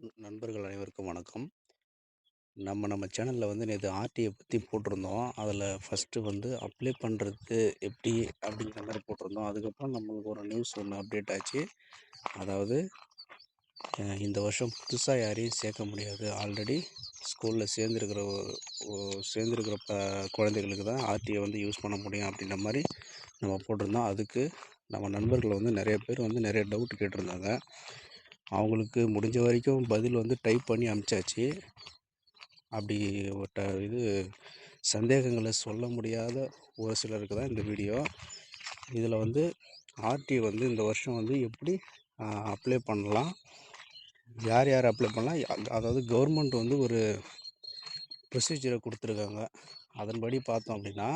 நண்பர்கள் அனைவருக்கும் வணக்கம். நம்ம நம்ம சேனலில் வந்து நேற்று ஆர்டிஐ பற்றி போட்டிருந்தோம். அதில் ஃபஸ்ட்டு வந்து அப்ளை பண்ணுறது எப்படி அப்படிங்கிற மாதிரி போட்டிருந்தோம். அதுக்கப்புறம் நம்மளுக்கு ஒரு நியூஸ் ஒன்று அப்டேட் ஆச்சு. அதாவது இந்த வருஷம் புதுசாக யாரையும் சேர்க்க முடியாது. ஆல்ரெடி ஸ்கூலில் சேர்ந்துருக்கிற சேர்ந்துருக்கிற ப குழந்தைகளுக்கு தான் ஆர்டிஐ வந்து யூஸ் பண்ண முடியும் அப்படின்ற மாதிரி நம்ம போட்டிருந்தோம். அதுக்கு நம்ம நண்பர்கள் வந்து நிறைய பேர் வந்து நிறைய டவுட் கேட்டிருந்தாங்க. அவங்களுக்கு முடிஞ்ச வரைக்கும் பதில் வந்து டைப் பண்ணி அனுப்பிச்சாச்சு அப்படி ஒரு ட இது சந்தேகங்களை சொல்ல முடியாத ஒரு சிலருக்கு தான் இந்த வீடியோ இதில் வந்து ஆர்டி வந்து இந்த வருஷம் வந்து எப்படி அப்ளை பண்ணலாம்? யார் யார் அப்ளை பண்ணலாம்? அதாவது கவர்மெண்ட் வந்து ஒரு ப்ரொசீஜரை கொடுத்துருக்காங்க. அதன்படி பார்த்தோம் அப்படின்னா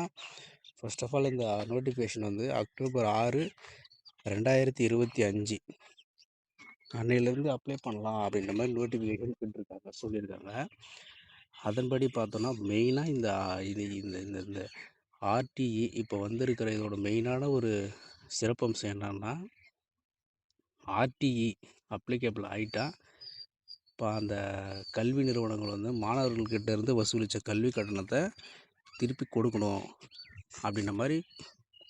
ஃபர்ஸ்ட் ஆஃப் ஆல் இந்த நோட்டிஃபிகேஷன் வந்து அக்டோபர் ஆறு ரெண்டாயிரத்தி இருபத்தி அஞ்சு. அன்னையிலேருந்து அப்ளை பண்ணலாம் அப்படின்ற மாதிரி நோட்டிஃபிகேஷன் விட்டுருக்காங்க சொல்லியிருக்காங்க. அதன்படி பார்த்தோன்னா மெயினாக இந்த இது இந்த இந்த இந்த ஆர்டிஇ இப்போ வந்திருக்கிற இதோட மெயினான ஒரு சிறப்பம்சம் என்னன்னா ஆர்டிஇ அப்ளிகேபிள் ஆகிட்டா இப்போ அந்த கல்வி நிறுவனங்கள் வந்து மாணவர்கள்கிட்ட இருந்து வசூலித்த கல்வி கட்டணத்தை திருப்பி கொடுக்கணும் அப்படின்ற மாதிரி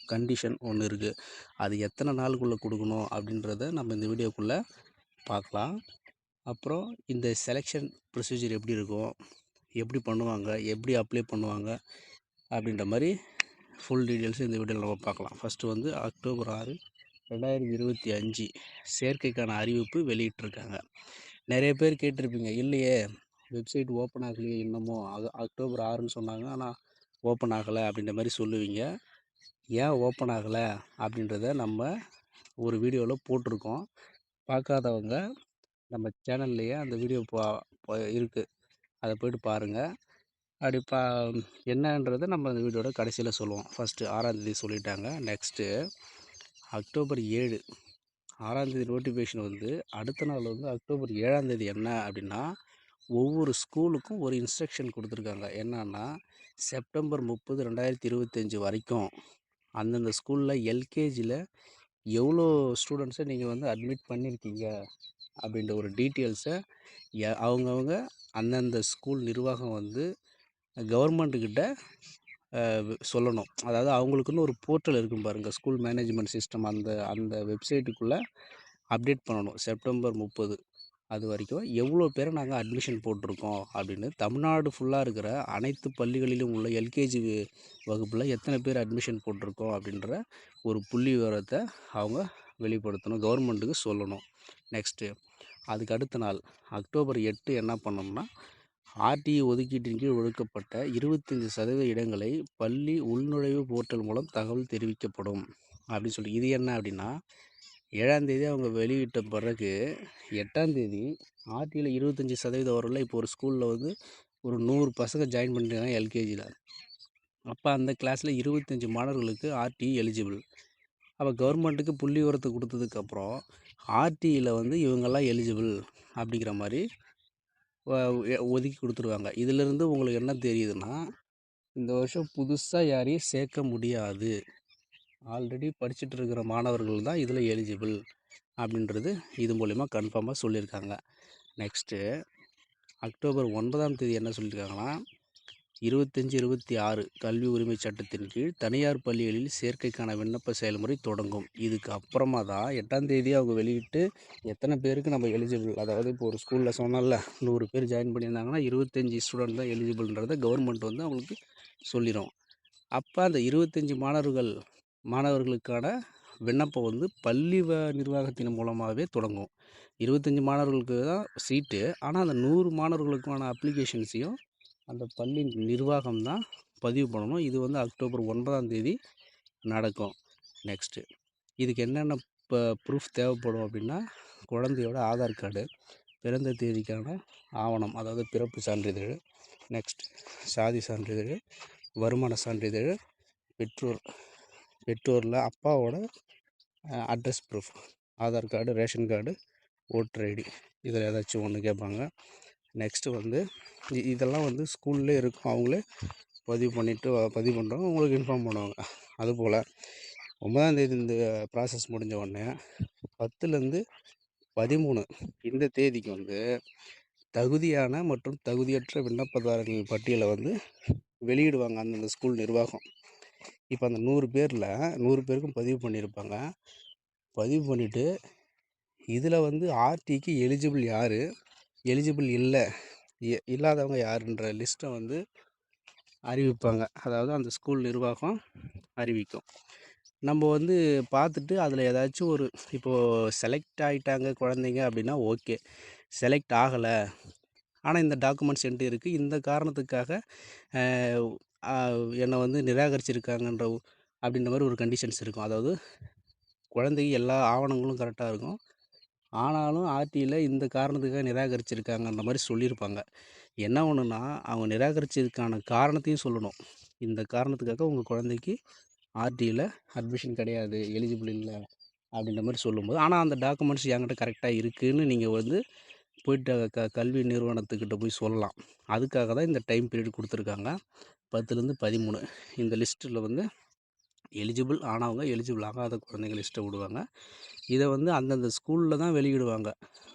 கண்டிஷன் ஒன்று இருக்குது அது எத்தனை நாளுக்குள்ளே கொடுக்கணும் அப்படின்றத நம்ம இந்த வீடியோக்குள்ளே பார்க்கலாம். அப்புறம் இந்த செலெக்ஷன் ப்ரொசீஜர் எப்படி இருக்கும்? எப்படி பண்ணுவாங்க? எப்படி அப்ளை பண்ணுவாங்க? அப்படின்ற மாதிரி ஃபுல் டீட்டெயில்ஸ் இந்த வீடியோவில் நம்ம பார்க்கலாம். ஃபஸ்ட்டு வந்து அக்டோபர் ஆறு ரெண்டாயிரத்தி இருபத்தி அஞ்சு சேர்க்கைக்கான அறிவிப்பு வெளியிட்டிருக்காங்க. நிறைய பேர் கேட்டிருப்பீங்க இல்லையே வெப்சைட் ஓப்பன் ஆகலையே இன்னமும். அது அக்டோபர் ஆறுன்னு சொன்னாங்க. ஆனால் ஓப்பன் ஆகலை அப்படின்ற மாதிரி சொல்லுவீங்க. ஏன் ஓப்பன் ஆகலை? அப்படின்றத நம்ம ஒரு வீடியோவில் போட்டிருக்கோம். பார்க்காதவங்க நம்ம சேனல்லையே அந்த வீடியோ பா இருக்குது அதை போயிட்டு பாருங்கள் அப்படி பா என்னன்றதை நம்ம அந்த வீடியோட கடைசியில் சொல்லுவோம். ஃபஸ்ட்டு ஆறாந்தேதி சொல்லிட்டாங்க. நெக்ஸ்ட்டு அக்டோபர் ஏழு. ஆறாந்தேதி நோட்டிஃபிகேஷன் வந்து அடுத்த நாள் வந்து அக்டோபர் ஏழாந்தேதி என்ன அப்படின்னா ஒவ்வொரு ஸ்கூலுக்கும் ஒரு இன்ஸ்ட்ரக்ஷன் கொடுத்துருக்காங்க. என்னன்னா செப்டம்பர் முப்பது ரெண்டாயிரத்தி இருபத்தஞ்சி வரைக்கும் அந்தந்த ஸ்கூலில் எல்கேஜியில் எவ்வளோ ஸ்டூடெண்ட்ஸை நீங்கள் வந்து அட்மிட் பண்ணியிருக்கீங்க? அப்படின்ற ஒரு டீட்டெயில்ஸை அவங்கவுங்க அந்தந்த ஸ்கூல் நிர்வாகம் வந்து கவர்மெண்ட்டுக்கிட்ட சொல்லணும். அதாவது அவங்களுக்குன்னு ஒரு போர்ட்டல் இருக்கும் பாருங்கள் ஸ்கூல் மேனேஜ்மெண்ட் சிஸ்டம் அந்த அந்த வெப்சைட்டுக்குள்ளே அப்டேட் பண்ணணும். செப்டம்பர் முப்பது. அது வரைக்கும் எவ்வளோ பேரை நாங்கள் அட்மிஷன் போட்டிருக்கோம் அப்படின்னு தமிழ்நாடு ஃபுல்லாக இருக்கிற அனைத்து பள்ளிகளிலும் உள்ள எல்கேஜி வகுப்பில் எத்தனை பேர் அட்மிஷன் போட்டிருக்கோம் அப்படின்ற ஒரு புள்ளி விவரத்தை அவங்க வெளிப்படுத்தணும் கவர்மெண்ட்டுக்கு சொல்லணும். நெக்ஸ்ட்டு அதுக்கு அடுத்த நாள் அக்டோபர் எட்டு என்ன பண்ணோம்னா ஆர்டிஇ ஒதுக்கீட்டின் கீழ் ஒழுக்கப்பட்ட இருபத்தஞ்சி சதவீத இடங்களை பள்ளி உள்நுழைவு போர்ட்டல் மூலம் தகவல் தெரிவிக்கப்படும் அப்படின்னு சொல்லி. இது என்ன அப்படின்னா ஏழாந்தேதி அவங்க வெளியிட்ட பிறகு எட்டாந்தேதி ஆர்டியில் இருபத்தஞ்சி சதவீதம் வரும்ல இப்போ ஒரு ஸ்கூலில் வந்து ஒரு நூறு பசங்க ஜாயின் பண்ணிருக்காங்க எல்கேஜியில் அப்போ அந்த கிளாஸில் இருபத்தஞ்சி மாணவர்களுக்கு ஆர்டி எலிஜிபிள் அப்போ கவர்மெண்ட்டுக்கு புள்ளி உரத்தை கொடுத்ததுக்கப்புறம் ஆர்டியில் வந்து இவங்கெல்லாம் எலிஜிபிள் அப்படிங்கிற மாதிரி ஒதுக்கி கொடுத்துருவாங்க. இதிலிருந்து உங்களுக்கு என்ன தெரியுதுன்னா இந்த வருஷம் புதுசாக யாரையும் சேர்க்க முடியாது. ஆல்ரெடி படிச்சுட்டு இருக்கிற மாணவர்கள் தான் இதில் எலிஜிபிள் அப்படின்றது இது மூலிமா கன்ஃபார்மாக சொல்லியிருக்காங்க. நெக்ஸ்ட்டு அக்டோபர் ஒன்பதாம் தேதி என்ன சொல்லியிருக்காங்கன்னா இருபத்தஞ்சி இருபத்தி ஆறு கல்வி உரிமை சட்டத்தின் கீழ் தனியார் பள்ளிகளில் சேர்க்கைக்கான விண்ணப்ப செயல்முறை தொடங்கும். இதுக்கு அப்புறமா தான் எட்டாம் தேதி அவங்க வெளியிட்டு எத்தனை பேருக்கு நம்ம எலிஜிபிள் அதாவது இப்போ ஒரு ஸ்கூலில் சொன்னால நூறு பேர் ஜாயின் பண்ணியிருந்தாங்கன்னா இருபத்தஞ்சி ஸ்டூடெண்ட் தான் எலிஜிபிள்ன்றதை கவர்மெண்ட் வந்து அவங்களுக்கு சொல்லிடும் அப்போ அந்த இருபத்தஞ்சி மாணவர்கள் மாணவர்களுக்கான விண்ணப்பம் வந்து பள்ளி வ நிர்வாகத்தின் மூலமாகவே தொடங்கும். இருபத்தஞ்சி மாணவர்களுக்கு தான் சீட்டு. ஆனால் அந்த நூறு மாணவர்களுக்கான அப்ளிகேஷன்ஸையும் அந்த பள்ளி நிர்வாகம் தான் பதிவு பண்ணணும். இது வந்து அக்டோபர் ஒன்பதாம் தேதி நடக்கும். நெக்ஸ்ட்டு இதுக்கு என்னென்ன இப்போ ப்ரூஃப் தேவைப்படும் அப்படின்னா குழந்தையோட ஆதார் கார்டு பிறந்த தேதிக்கான ஆவணம் அதாவது பிறப்பு சான்றிதழ். நெக்ஸ்ட் சாதி சான்றிதழ் வருமான சான்றிதழ் பெற்றோர் பெற்றோரில் அப்பாவோட address proof. Aadhaar card ration card voter ID. இதில் ஏதாச்சும் ஒன்று கேட்பாங்க நெக்ஸ்ட்டு வந்து இதெல்லாம் வந்து ஸ்கூல்லே இருக்கும். அவங்களே பதிவு பண்ணிவிட்டு பதிவு பண்ணுறவங்க உங்களுக்கு இன்ஃபார்ம் பண்ணுவாங்க. அதுபோல் ஒன்பதாந்தேதி இந்த ப்ராசஸ் முடிஞ்ச உடனே பத்துலேருந்து பதிமூணு இந்த தேதிக்கு வந்து தகுதியான மற்றும் தகுதியற்ற விண்ணப்பதாரர்கள் பட்டியலை வந்து வெளியிடுவாங்க அந்தந்த ஸ்கூல் நிர்வாகம். இப்போ அந்த நூறு பேரில் நூறு பேருக்கும் பதிவு பண்ணியிருப்பாங்க பதிவு பண்ணிவிட்டு இதில் வந்து ஆர்டிக்கு எலிஜிபிள் யார்? எலிஜிபிள் இல்லை. இல்லாதவங்க யாருன்ற லிஸ்ட்டை வந்து அறிவிப்பாங்க. அதாவது அந்த ஸ்கூல் நிர்வாகம் அறிவிக்கும். நம்ம வந்து பார்த்துட்டு அதில் ஏதாச்சும் ஒரு இப்போது செலக்ட் ஆகிட்டாங்க குழந்தைங்க அப்படின்னா ஓகே. செலக்ட் ஆகலை. ஆனால் இந்த டாக்குமெண்ட்ஸ் என்கிட்ட இருக்குது இந்த காரணத்துக்காக என்னை வந்து நிராகரிச்சிருக்காங்கன்ற அப்படின்ற மாதிரி ஒரு கண்டிஷன்ஸ் இருக்கும். அதாவது குழந்தைக்கு எல்லா ஆவணங்களும் கரெக்டாக இருக்கும். ஆனாலும் ஆர்டியில் இந்த காரணத்துக்காக நிராகரிச்சிருக்காங்கன்ற மாதிரி சொல்லியிருப்பாங்க. என்ன ஒன்றுனா அவங்க நிராகரிச்சதுக்கான காரணத்தையும் சொல்லணும். இந்த காரணத்துக்காக உங்கள் குழந்தைக்கு ஆர்டியில் அட்மிஷன் கிடையாது எலிஜிபிள் இல்லை அப்படின்ற மாதிரி சொல்லும்போது ஆனால் அந்த டாக்குமெண்ட்ஸ் என்கிட்ட கரெக்டாக இருக்குதுன்னு நீங்கள் வந்து போயிட்டு க கல்வி நிறுவனத்துக்கிட்ட போய் சொல்லலாம். அதுக்காக தான் இந்த டைம் பீரியட் கொடுத்துருக்காங்க. பத்துலேருந்து பதிமூணு. இந்த லிஸ்ட்டில் வந்து எலிஜிபிள் ஆனவங்க எலிஜிபிள் ஆகாத குழந்தைங்க லிஸ்ட்டை விடுவாங்க. இதை வந்து அந்தந்த ஸ்கூலில் தான் வெளியிடுவாங்க.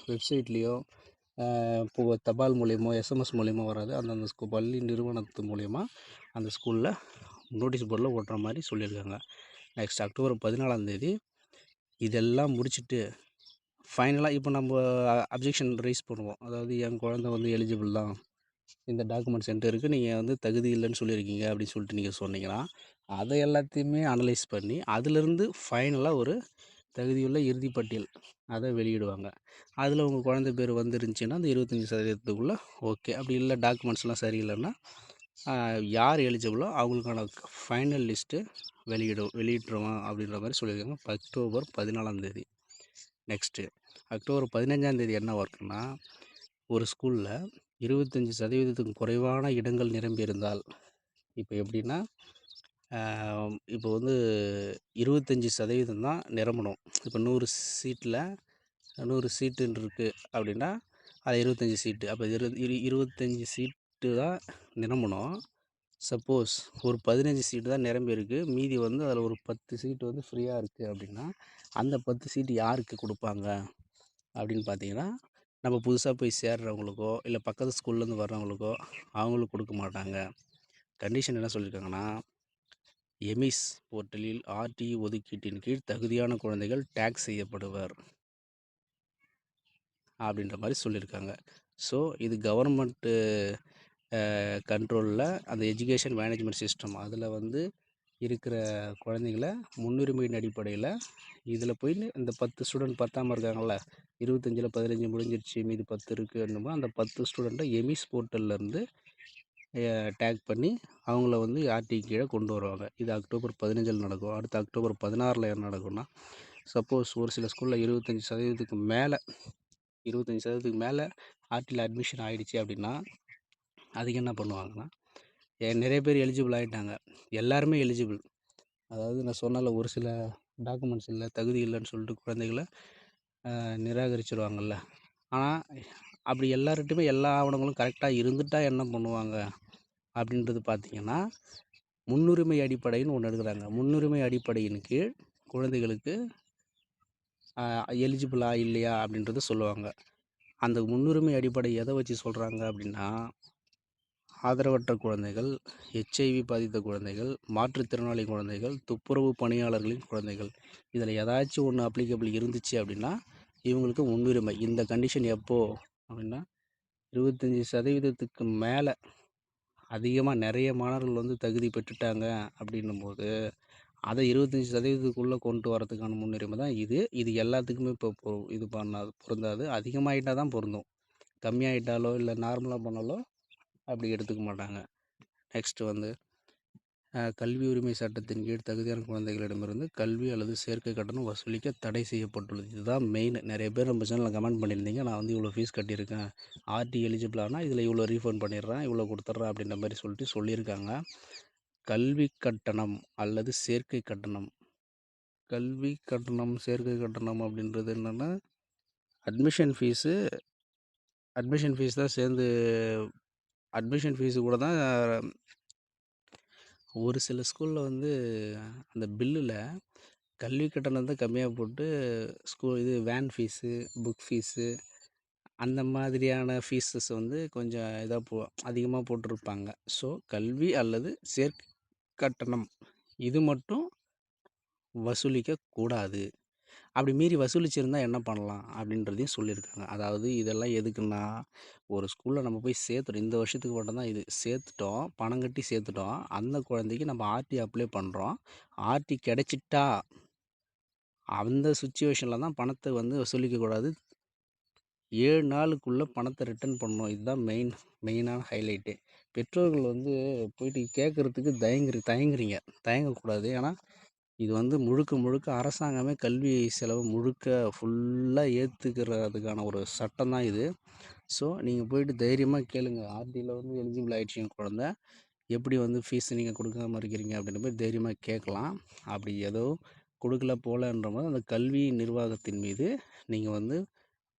வெப்சைட்லேயோ இப்போ தபால் மூலியமோ எஸ்எம்எஸ் மூலியமோ வராது. அந்தந்த ஸ்கூ பள்ளி நிறுவனத்து மூலயமா அந்த ஸ்கூலில் நோட்டீஸ் போர்டில் ஓட்டுற மாதிரி சொல்லியிருக்காங்க. நெக்ஸ்ட் அக்டோபர் பதினாலாந்தேதி இதெல்லாம் முடிச்சுட்டு ஃபைனலாக இப்போ நம்ம அப்ஜெக்ஷன் ரைஸ் பண்ணுவோம். அதாவது என் குழந்த வந்து எலிஜிபிள் தான். இந்த டாக்குமெண்ட் சென்டருக்கு நீங்கள் வந்து தகுதி இல்லைன்னு சொல்லியிருக்கீங்க அப்படின்னு சொல்லிட்டு நீங்கள் சொன்னீங்கன்னா அதை எல்லாத்தையுமே அனலைஸ் பண்ணி அதிலிருந்து ஃபைனலாக ஒரு தகுதியுள்ள இறுதிப்பட்டியல் அதை வெளியிடுவாங்க. அதில் உங்கள் குழந்தை பேர் வந்துருந்துச்சின்னா அந்த இருபத்தஞ்சி சதவீதத்துக்குள்ளே ஓகே. அப்படி இல்லை டாக்குமெண்ட்ஸ்லாம் சரியில்லைன்னா யார் எலிஜிபிளோ அவங்களுக்கான ஃபைனல் லிஸ்ட்டு வெளியிடும் வெளியிட்டுருவோம் அப்படின்ற மாதிரி சொல்லியிருக்காங்க. அக்டோபர் பதினாலாம் தேதி. நெக்ஸ்ட்டு. அக்டோபர் பதினஞ்சாந்தேதி என்ன ஒர்க்குன்னா ஒரு ஸ்கூலில் இருபத்தஞ்சி சதவீதத்துக்கும் குறைவான இடங்கள் நிரம்பியிருந்தால் இப்போ எப்படின்னா இப்போ வந்து இருபத்தஞ்சி சதவீதம் தான் நிரம்பணும். இப்போ நூறு சீட்டில் நூறு சீட்டுன்னு இருக்குது அப்படின்னா அது இருபத்தஞ்சி சீட்டு. அப்போ இரு இரு இருபத்தஞ்சி சீட்டு தான் நிரம்பணும். சப்போஸ் ஒரு பதினஞ்சு சீட்டு தான் நிரம்பி இருக்குது மீதி வந்து அதில் ஒரு பத்து சீட்டு வந்து ஃப்ரீயாக இருக்குது அப்படின்னா அந்த பத்து சீட்டு யாருக்கு கொடுப்பாங்க அப்படின்னு பார்த்தீங்கன்னா நம்ம புதுசாக போய் சேர்றவங்களுக்கோ இல்லை பக்கத்து ஸ்கூல்லேருந்து வர்றவங்களுக்கோ அவங்களுக்கு கொடுக்க மாட்டாங்க. கண்டிஷன் என்ன சொல்லியிருக்காங்கன்னா எமிஸ் போர்ட்டலில் ஆர்டி ஒதுக்கீட்டின் கீழ் தகுதியான குழந்தைகள் டேக்ஸ் செய்யப்படுவர். அப்படின்ற மாதிரி சொல்லியிருக்காங்க. ஸோ இது கவர்மெண்ட்டு கண்ட்ரோலில் அந்த எஜுகேஷன் மேனேஜ்மெண்ட் சிஸ்டம். அதில் வந்து இருக்கிற குழந்தைங்கள முன்னுரிமையின் அடிப்படையில் இதில் போய் இந்த பத்து ஸ்டூடெண்ட் பத்தாமல் இருக்காங்கள்ல இருபத்தஞ்சில் பதினஞ்சு முடிஞ்சிருச்சு மீது பத்து இருக்குன்னுமோ அந்த பத்து ஸ்டூடெண்ட்டை எமிஸ் போர்ட்டல்லேருந்து டேக் பண்ணி அவங்கள வந்து ஆர்டி கீழே கொண்டு வருவாங்க. இது அக்டோபர் பதினஞ்சில் நடக்கும். அடுத்து அக்டோபர் பதினாறில் என்ன நடக்கும்னா சப்போஸ் ஒரு சில ஸ்கூலில் இருபத்தஞ்சி சதவீதத்துக்கு மேலே இருபத்தஞ்சி சதவீதத்துக்கு மேலே ஆர்டியில் அட்மிஷன் ஆகிடுச்சி அப்படின்னா அதுக்கு என்ன பண்ணுவாங்கன்னா நிறைய பேர் எலிஜிபிள் ஆகிட்டாங்க எல்லாருமே எலிஜிபிள் அதாவது நான் சொன்னால ஒரு சில டாக்குமெண்ட்ஸ் இல்லை தகுதி இல்லைன்னு சொல்லிட்டு குழந்தைகளை நிராகரிச்சிருவாங்கள்ல ஆனால் அப்படி எல்லார்கிட்டையுமே எல்லா ஆவணங்களும் கரெக்டாக இருந்துட்டால் என்ன பண்ணுவாங்க? அப்படின்றது பார்த்திங்கன்னா முன்னுரிமை அடிப்படைன்னு ஒன்று எடுக்கிறாங்க. முன்னுரிமை அடிப்படையின் கீழ் குழந்தைகளுக்கு எலிஜிபிளா இல்லையா அப்படின்றத சொல்லுவாங்க. அந்த முன்னுரிமை அடிப்படை எதை வச்சு சொல்கிறாங்க அப்படின்னா ஆதரவற்ற குழந்தைகள் ஹெச்ஐவி பாதித்த குழந்தைகள் மாற்றுத்திறனாளி குழந்தைகள் துப்புரவு பணியாளர்களின் குழந்தைகள். இதில் ஏதாச்சும் ஒன்று அப்ளிகபிள் இருந்துச்சு அப்படின்னா இவங்களுக்கு முன்னுரிமை. இந்த கண்டிஷன் எப்போது அப்படின்னா இருபத்தஞ்சி சதவீதத்துக்கு மேலே அதிகமாக நிறைய மாணவர்கள் வந்து தகுதி பெற்றுட்டாங்க அப்படின்னும்போது அதை இருபத்தஞ்சி சதவீதத்துக்குள்ளே கொண்டு வரதுக்கான முன்னுரிமை தான் இது. இது எல்லாத்துக்குமே இப்போ இது பண்ணாது பொருந்தாது. அதிகமாகிட்டால் தான் பொருந்தும். கம்மியாகிட்டாலோ இல்லை நார்மலாக பண்ணாலோ அப்படி எடுத்துக்க மாட்டாங்க. நெக்ஸ்ட்டு வந்து கல்வி உரிமை சட்டத்தின் கீழ் தகுதியான குழந்தைகளிடமிருந்து கல்வி அல்லது சேர்க்கை கட்டணம் வசூலிக்க தடை செய்யப்பட்டுள்ளது. இதுதான் மெயின் நிறைய பேர் நம்ம சேனலில் கமெண்ட் பண்ணியிருந்தீங்க. நான் வந்து இவ்வளோ ஃபீஸ் கட்டியிருக்கேன். ஆர்டி எலிஜிபிள் ஆனால் இதில் இவ்வளோ ரீஃபண்ட் பண்ணிடுறேன். இவ்வளோ கொடுத்துட்றேன் அப்படின்ற மாதிரி சொல்லிட்டு சொல்லியிருக்காங்க. கல்வி கட்டணம் அல்லது சேர்க்கை கட்டணம். கல்வி கட்டணம் சேர்க்கை கட்டணம் அப்படின்றது என்னென்னா அட்மிஷன் ஃபீஸு அட்மிஷன் ஃபீஸ் தான் சேர்ந்து அட்மிஷன் ஃபீஸு கூட தான் ஒரு சில ஸ்கூலில் வந்து அந்த பில்லில் கல்வி கட்டணத்த கம்மியாக போட்டு ஸ்கூல் இது வேன் ஃபீஸு, புக் ஃபீஸு அந்த மாதிரியான ஃபீஸஸ் வந்து கொஞ்சம் இதாக போ அதிகமாக போட்டிருப்பாங்க. ஸோ, கல்வி அல்லது சேர்க்கட்டணம் இது மட்டும் வசூலிக்கக்கூடாது அப்படி மீறி வசூலிச்சிருந்தா என்ன பண்ணலாம்? அப்படின்றதையும் சொல்லியிருக்காங்க. அதாவது இதெல்லாம் எதுக்குன்னா, ஒரு ஸ்கூலில் நம்ம போய் சேர்த்துட்டோம். இந்த வருஷத்துக்கு மட்டும் தான் இது. சேர்த்துட்டோம். பணம் கட்டி சேர்த்துட்டோம். அந்த குழந்தைக்கு நம்ம ஆர்டி அப்ளை பண்ணுறோம். ஆர்டி கிடச்சிட்டா அந்த சுச்சுவேஷனில் தான் பணத்தை வந்து வசூலிக்கக்கூடாது ஏழு நாளுக்குள்ளே பணத்தை ரிட்டர்ன் பண்ணணும். இதுதான் மெயின் மெயினான ஹைலைட்டு பெற்றோர்கள் வந்து போயிட்டு கேட்குறதுக்கு தயங்குறி தயங்குறீங்க. தயங்கக்கூடாது. ஏன்னா, இது வந்து முழுக்க முழுக்க அரசாங்கமே கல்வி செலவு முழுக்க ஃபுல்லாக ஏற்றுக்கிறதுக்கான ஒரு சட்டம் தான் இது. ஸோ, நீங்கள் போயிட்டு தைரியமாக கேளுங்க. ஆர்டியில் வந்து எலிஜிபிள் ஆகிடுச்சு என் குழந்த. எப்படி வந்து ஃபீஸ் நீங்கள் கொடுக்காம இருக்கிறீங்க? அப்படின்ற மாதிரி தைரியமாக கேட்கலாம். அப்படி ஏதோ கொடுக்கல போகலன்ற போது அந்த கல்வி நிர்வாகத்தின் மீது நீங்கள் வந்து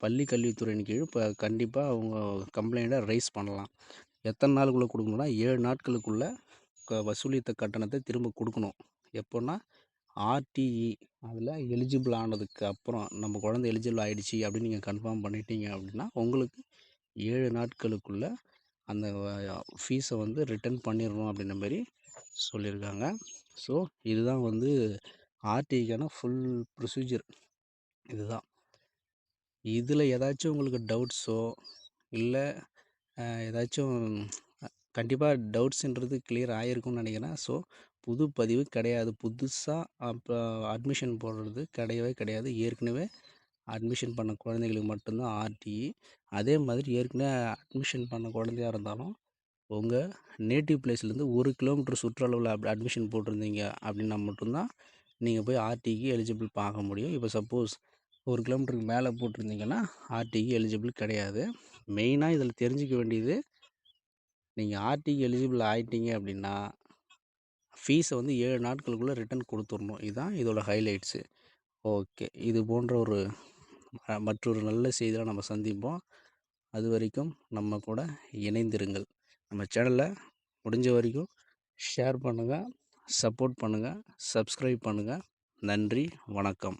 பள்ளி கல்வித்துறையின் கீழ் இப்போ கண்டிப்பாக அவங்க கம்ப்ளைண்ட்டை ரைஸ் பண்ணலாம். எத்தனை நாளுக்குள்ளே கொடுக்கணும்னா ஏழு நாட்களுக்குள்ளே க வசூலித்த கட்டணத்தை திரும்ப கொடுக்கணும் எப்போன்னா, ஆர்டிஇ அதில் எலிஜிபிள் ஆனதுக்கு அப்புறம், நம்ம குழந்த எலிஜிபிள் ஆகிடுச்சி அப்படின்னு நீங்கள் கன்ஃபார்ம் பண்ணிட்டீங்க அப்படின்னா, உங்களுக்கு ஏழு நாட்களுக்குள்ள அந்த ஃபீஸை வந்து ரிட்டர்ன் பண்ணிடணும் அப்படின்ற மாரி சொல்லியிருக்காங்க. ஸோ, இதுதான் வந்து ஆர்டிஇக்கான ஃபுல் ப்ரொசீஜர் இதுதான். இதில் ஏதாச்சும் உங்களுக்கு டவுட்ஸோ, இல்லை ஏதாச்சும் கண்டிப்பாக டவுட்ஸுன்றது கிளியர் ஆகிருக்கும்னு நினைக்கிறேன் ஸோ, புது பதிவு கிடையாது. புதுசாக அப்போ அட்மிஷன் போடுறது கிடையவே கிடையாது. ஏற்கனவே அட்மிஷன் பண்ண குழந்தைகளுக்கு மட்டும்தான் ஆர்டிஇ. அதே மாதிரி ஏற்கனவே அட்மிஷன் பண்ண குழந்தையா இருந்தாலும், உங்கள் நேட்டிவ் பிளேஸ்லேருந்து ஒரு கிலோமீட்டர் சுற்றளவில் அப் அட்மிஷன் போட்டிருந்தீங்க அப்படின்னா மட்டும்தான் நீங்கள் போய் ஆர்டிஇக்கு எலிஜிபிள் பார்க்க முடியும். இப்போ சப்போஸ் ஒரு கிலோமீட்டருக்கு மேலே போட்டிருந்தீங்கன்னா, ஆர்டிஇக்கு எலிஜிபிள் கிடையாது. மெயினாக இதில் தெரிஞ்சுக்க வேண்டியது, நீங்கள் ஆர்டிஇக்கு எலிஜிபிள் ஆகிட்டீங்க அப்படின்னா, ஃபீஸை வந்து ஏழு நாட்களுக்குள்ளே ரிட்டன் கொடுத்துர்ணும் இதுதான் இதோட ஹைலைட்ஸு. ஓகே. இது போன்ற ஒரு மற்றொரு நல்ல செய்தியில் நம்ம சந்திப்போம். அது வரைக்கும் நம்ம கூட இணைந்திருங்கள். நம்ம சேனலை முடிஞ்ச வரைக்கும் ஷேர் பண்ணுங்கள் சப்போர்ட் பண்ணுங்கள் சப்ஸ்கிரைப் பண்ணுங்கள் நன்றி, வணக்கம்.